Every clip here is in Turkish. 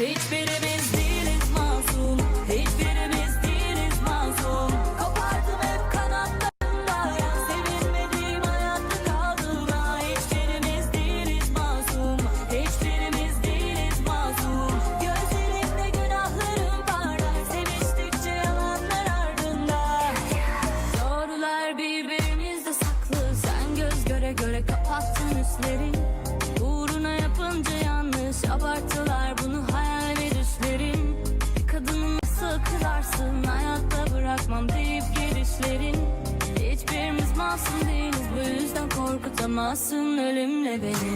Hiçbirimiz kırarsın Hayatta bırakmam deyip gelişlerin Hiçbirimiz masum değiliz. Bu yüzden korkutamazsın ölümle beni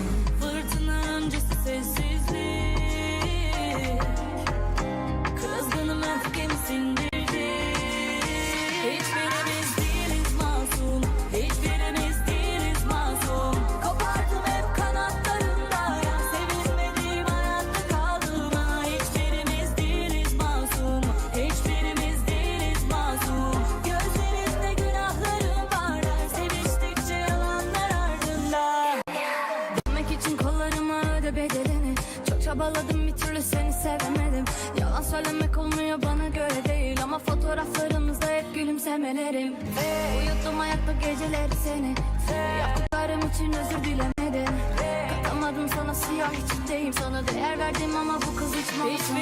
öde bedelini. Çok çabaladım bir türlü seni sevemedim Yalan söylemek olmuyor bana göre değil. Ama fotoğraflarımızda hep gülümsemelerim. Uyuttum ayakta geceleri seni. Yaptıklarım için özür dilemedim. Katamadım sana siyah içindeyim. Sana değer verdim ama bu kız hiç masum